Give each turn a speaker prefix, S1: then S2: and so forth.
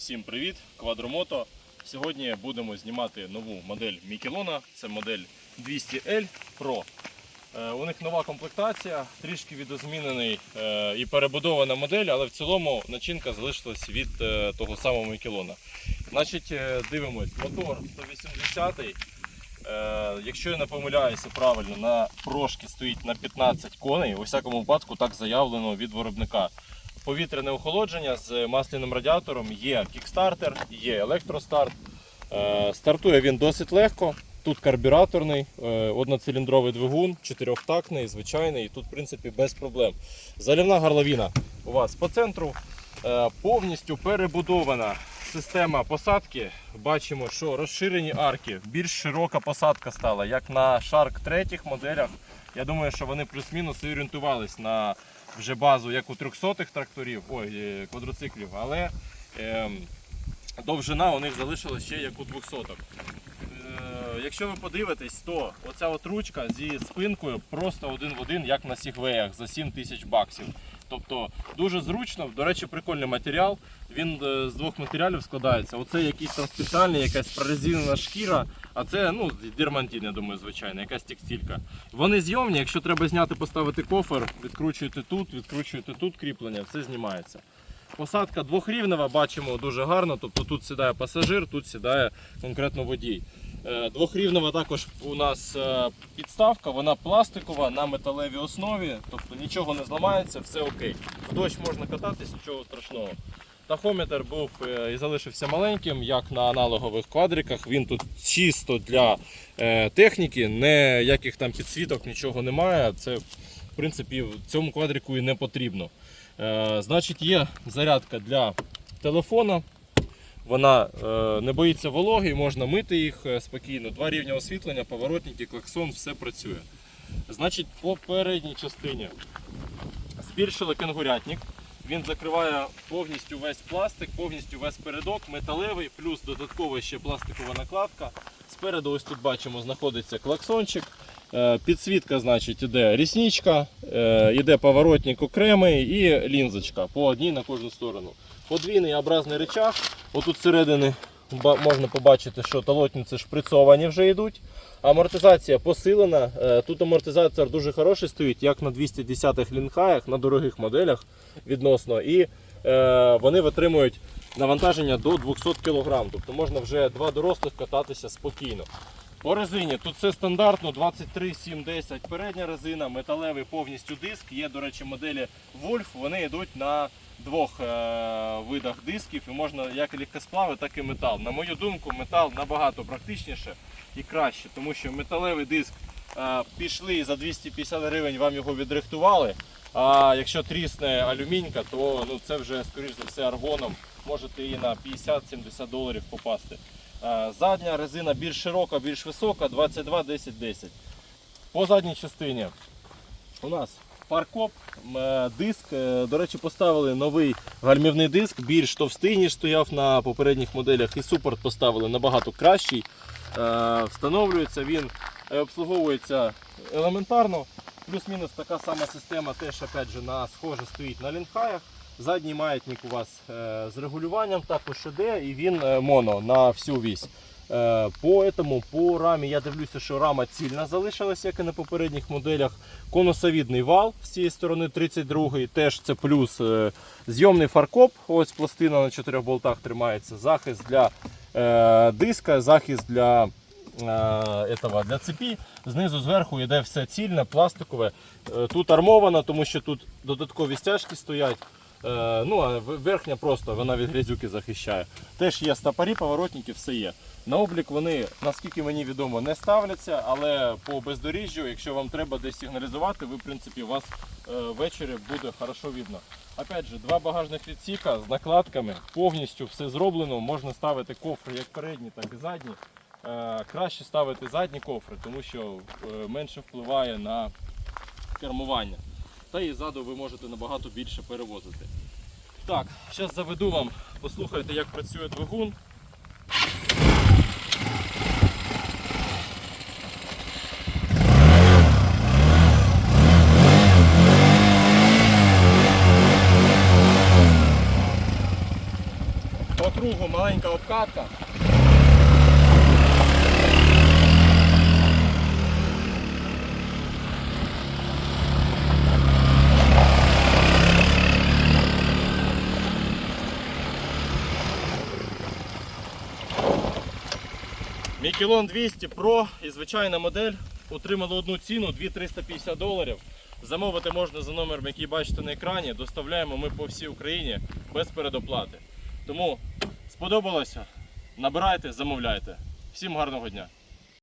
S1: Всім привіт! Квадромото. Сьогодні будемо знімати нову модель Мікелона. Це модель 200L Pro. Е, У них нова комплектація, трішки відозмінений е, і перебудована модель, але в цілому начинка залишилась від е, того самого Мікелона. Значить, дивимось, мотор 180 Е, якщо я не помиляюся правильно, на прошки стоїть на 15 коней. У всякому випадку так заявлено від виробника. Повітряне охолодження з масляним радіатором, є кікстартер, є електростарт. Е, Стартує він досить легко. Тут карбюраторний, е, одноциліндровий двигун, чотирьохтактний, звичайний, і тут, в принципі, без проблем. Залівна горловина у вас по центру е, повністю перебудована система посадки. Бачимо, що розширені арки, більш широка посадка стала, як на Shark третіх моделях. Я думаю, що вони плюс-мінус орієнтувались на вже базу, як у 300-х тракторів, ой, е, квадроциклів, але ем, довжина у них залишилась ще як у 200-х. Е, Якщо ви подивитесь, то оця от ручка зі спинкою просто один в один, як на сігвеях за 7 тисяч баксів. Тобто дуже зручно, до речі, прикольний матеріал. Він е, з двох матеріалів складається. Оце якийсь там спеціальний, якась прорезинена шкіра, а це ну, дермантин, я думаю, звичайно, якась текстилька. Вони зйомні, якщо треба зняти, поставити кофер, відкручуєте тут, відкручуєте тут кріплення, все знімається. Посадка двохрівнева, бачимо дуже гарно. Тобто тут сідає пасажир, тут сідає конкретно водій. Е, Двохрівнева також у нас е, підставка, вона пластикова на металевій основі, тобто нічого не зламається, все окей. В дощ можна кататись, нічого страшного. Тахометр був е, і залишився маленьким, як на аналогових квадриках. Він тут чисто для е, техніки, ніяких там підсвіток, нічого немає. Це в принципі в цьому квадрику і не потрібно. Е, Значить, є зарядка для телефона. Вона не боїться вологи, можна мити їх спокійно. Два рівня освітлення, поворотники, клаксон, все працює. Значить, по передній частині збільшили кенгурятник. Він закриває повністю весь пластик, повністю весь передок, металевий, плюс додаткова ще пластикова накладка. Спереду, ось тут бачимо, знаходиться клаксончик. Е, Підсвітка, значить, іде рісничка, йде іде поворотник окремий і лінзочка по одній на кожну сторону. Подвійний образний речах. Отут всередини ба- можна побачити, що талотниці шприцовані вже йдуть. Амортизація посилена. Е, Тут амортизатор дуже хороший стоїть, як на 210-х лінхаях, на дорогих моделях відносно. І е, вони витримують навантаження до 200 кг. Тобто можна вже два дорослих кататися спокійно. По резині тут все стандартно 23 7 10 передня резина, металевий повністю диск. Є, до речі, моделі Wolf, вони йдуть на двох е, видах дисків і можна як легкосплави, так і метал. На мою думку, метал набагато практичніше і краще, тому що металевий диск е, пішли за 250 гривень вам його відрихтували. А якщо трісне алюмінька, то ну, це вже, скоріш за все, аргоном можете і на 50-70 доларів попасти. Е, Задня резина більш широка, більш висока, 22 10 10. По задній частині у нас фаркоп, е, диск. Е, До речі, поставили новий гальмівний диск, більш товстий, ніж стояв на попередніх моделях. І супорт поставили набагато кращий. Встановлюється він, обслуговується елементарно. Плюс-мінус така сама система теж опять же, на схоже стоїть на лінхаях. Задній маятник у вас е, з регулюванням також іде і він е, моно на всю вісь. Е, По этому, по рамі я дивлюся, що рама цільна залишилась, як і на попередніх моделях. Конусовідний вал з цієї сторони 32-й, теж це плюс. Зйомний фаркоп, ось пластина на чотирьох болтах тримається. Захист для диска, захист для, этого, для цепі. Знизу зверху йде все цільне, пластикове. Тут армовано, тому що тут додаткові стяжки стоять. Е, Ну, а верхня просто вона від грязюки захищає. Теж є стопорі, поворотники, все є. На облік вони, наскільки мені відомо, не ставляться, але по бездоріжжю, якщо вам треба десь сигналізувати, ви, в принципі, у вас е, ввечері буде хорошо видно. Опять же, два багажних відсіка з накладками, повністю все зроблено. Можна ставити кофри як передні, так і задні. Е, Краще ставити задні кофри, тому що менше впливає на кермування. Та і ззаду ви можете набагато більше перевозити. Так, зараз заведу вам, послухайте, як працює двигун. По кругу маленька обкатка. Мікелон 200 Pro і звичайна модель отримали одну ціну 2350 доларів. Замовити можна за номером, який бачите на екрані. Доставляємо ми по всій Україні без передоплати. Тому сподобалося? Набирайте, замовляйте. Всім гарного дня!